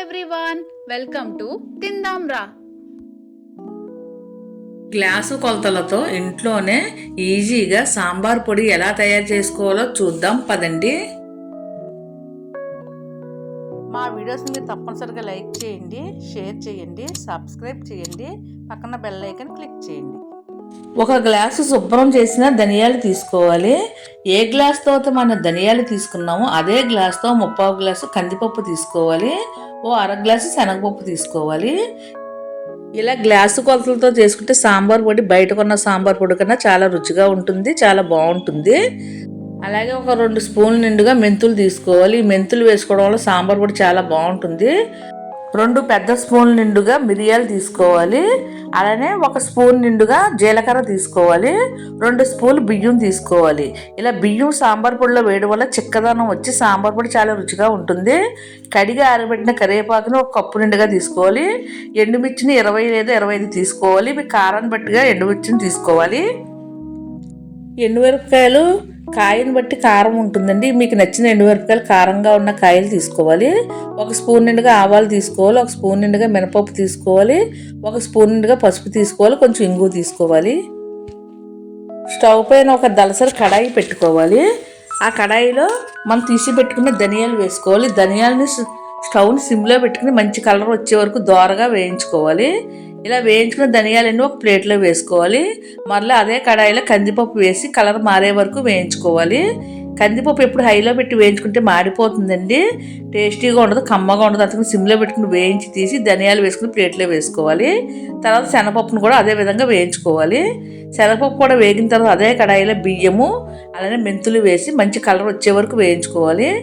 Everyone welcome to తిందాం రా glass కొలతలతో ఇంట్లోనే ఈజీగా సాంబార్ పొడి ఎలా తయారు చేసుకోవాలో చూద్దాం పదండి. మా వీడియోస్ని మీరు తప్పనిసరిగా లైక్ చేయండి షేర్ చేయండి సబ్స్క్రైబ్ చేయండి పక్కన బెల్ ఐకన్ క్లిక్ చేయండి. ఒక గ్లాసు శుభ్రం చేసిన ధనియాలు తీసుకోవాలి. ఏ గ్లాస్తో అయితే మనం ధనియాలు తీసుకున్నామో అదే గ్లాస్తో ముప్పావు గ్లాసు కందిపప్పు తీసుకోవాలి. ఓ అర గ్లాసు శనగపప్పు తీసుకోవాలి. ఇలా గ్లాసు కొలతలతో చేసుకుంటే సాంబార్ పొడి బయట కొన్న సాంబార్ పొడి కన్నా చాలా రుచిగా ఉంటుంది చాలా బాగుంటుంది. అలాగే ఒక రెండు స్పూన్ల నిండుగా మెంతులు తీసుకోవాలి. ఈ మెంతులు వేసుకోవడం వల్ల సాంబార్ పొడి చాలా బాగుంటుంది. రెండు పెద్ద స్పూన్ నిండుగా మిరియాలు తీసుకోవాలి. అలానే ఒక స్పూన్ నిండుగా జీలకర్ర తీసుకోవాలి. రెండు స్పూన్లు బియ్యం తీసుకోవాలి. ఇలా బియ్యం సాంబార్ పొడిలో వేయడం వల్ల చిక్కదనం వచ్చి సాంబార్ పొడి చాలా రుచిగా ఉంటుంది. కడిగి ఆరబెట్టిన కరివేపాకుని ఒక కప్పు నిండుగా తీసుకోవాలి. ఎండుమిర్చిని ఇరవై లేదా ఇరవై ఐదు తీసుకోవాలి. మీ కారాన్ని బట్టిగా ఎండుమిర్చిని తీసుకోవాలి. ఎండుమిరపకాయలు కాయను బట్టి కారం ఉంటుందండి. మీకు నచ్చిన ఎండుమిరపకాయలు కారంగా ఉన్న కాయలు తీసుకోవాలి. ఒక స్పూన్ నిండుగా ఆవాలు తీసుకోవాలి. ఒక స్పూన్ నిండుగా మినపప్పు తీసుకోవాలి. ఒక స్పూన్ నిండుగా పసుపు తీసుకోవాలి. కొంచెం ఇంగు తీసుకోవాలి. స్టవ్ పైన ఒక దలసరి కడాయి పెట్టుకోవాలి. ఆ కడాయిలో మనం తీసి పెట్టుకున్న ధనియాలు వేసుకోవాలి. ధనియాలని స్టవ్ని సిమ్లో పెట్టుకుని మంచి కలర్ వచ్చే వరకు దోరగా వేయించుకోవాలి. ఇలా వేయించుకున్న ధనియాలన్నీ ఒక ప్లేట్లో వేసుకోవాలి. మరలా అదే కడాయిలో కందిపప్పు వేసి కలర్ మారే వరకు వేయించుకోవాలి. కందిపప్పు ఎప్పుడు హైలో పెట్టి వేయించుకుంటే మాడిపోతుందండి. టేస్టీగా ఉండదు కమ్మగా ఉండదు. అందుకని సిమ్లో పెట్టుకుని వేయించి తీసి ధనియాలు వేసుకుని ప్లేట్లో వేసుకోవాలి. తర్వాత శనగపప్పును కూడా అదే విధంగా వేయించుకోవాలి. శనగపప్పు కూడా వేగిన తర్వాత అదే కడాయిలో బియ్యము అలానే మెంతులు వేసి మంచి కలర్ వచ్చే వరకు వేయించుకోవాలి.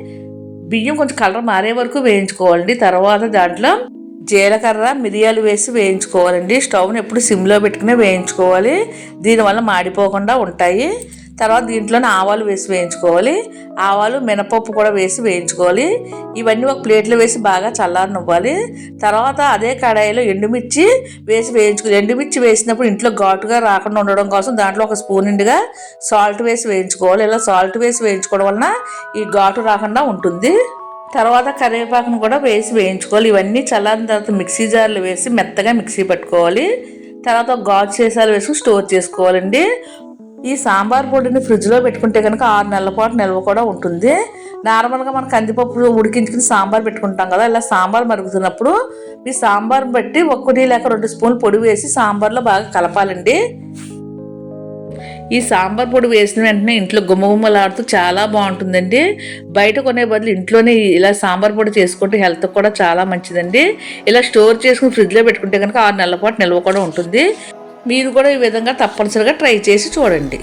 బియ్యం కొంచెం కలర్ మారే వరకు వేయించుకోవాలండి. తర్వాత దాంట్లో జీలకర్ర మిరియాలు వేసి వేయించుకోవాలండి. స్టవ్ని ఎప్పుడు సిమ్లో పెట్టుకుని వేయించుకోవాలి. దీనివల్ల మాడిపోకుండా ఉంటాయి. తర్వాత దీంట్లోనే ఆవాలు వేసి వేయించుకోవాలి. ఆవాలు మినపప్పు కూడా వేసి వేయించుకోవాలి. ఇవన్నీ ఒక ప్లేట్లో వేసి బాగా చల్లారనివ్వాలి. తర్వాత అదే కడాయిలో ఎండుమిర్చి వేసి వేయించుకోవాలి ఎండుమిర్చి వేసినప్పుడు ఇంట్లో ఘాటుగా రాకుండా ఉండడం కోసం దాంట్లో ఒక స్పూన్ నిండుగా సాల్ట్ వేసి వేయించుకోవాలి. ఇలా సాల్ట్ వేసి వేయించుకోవడం వలన ఈ ఘాటు రాకుండా ఉంటుంది. తర్వాత కరివేపాకును కూడా వేసి వేయించుకోవాలి. ఇవన్నీ చల్లారిన తర్వాత మిక్సీ జార్లో వేసి మెత్తగా మిక్సీ పట్టుకోవాలి. తర్వాత గాజు సీసాలు వేసుకుని స్టోర్ చేసుకోవాలండి. ఈ సాంబార్ పొడిని ఫ్రిడ్జ్లో పెట్టుకుంటే కనుక ఆరు నెలల పాటు నిల్వ కూడా ఉంటుంది. నార్మల్గా మనం కందిపప్పు ఉడికించుకుని సాంబార్ పెట్టుకుంటాం కదా ఇలా సాంబార్ మరుగుతున్నప్పుడు ఈ సాంబార్ బట్టి ఒకటి లేక రెండు స్పూన్లు పొడి వేసి సాంబార్లో బాగా కలపాలండి. ఈ సాంబార్ పొడి వేసిన వెంటనే ఇంట్లో గుమ్మగుమ్మలాడుతూ చాలా బాగుంటుందండి. బయట కొనే బదులు ఇంట్లోనే ఇలా సాంబార్ పొడి చేసుకుంటే హెల్త్ కూడా చాలా మంచిదండి. ఇలా స్టోర్ చేసుకుని ఫ్రిడ్జ్లో పెట్టుకుంటే కనుక ఆరు నెలల పాటు నిల్వ కూడా ఉంటుంది. మీరు కూడా ఈ విధంగా తప్పనిసరిగా ట్రై చేసి చూడండి.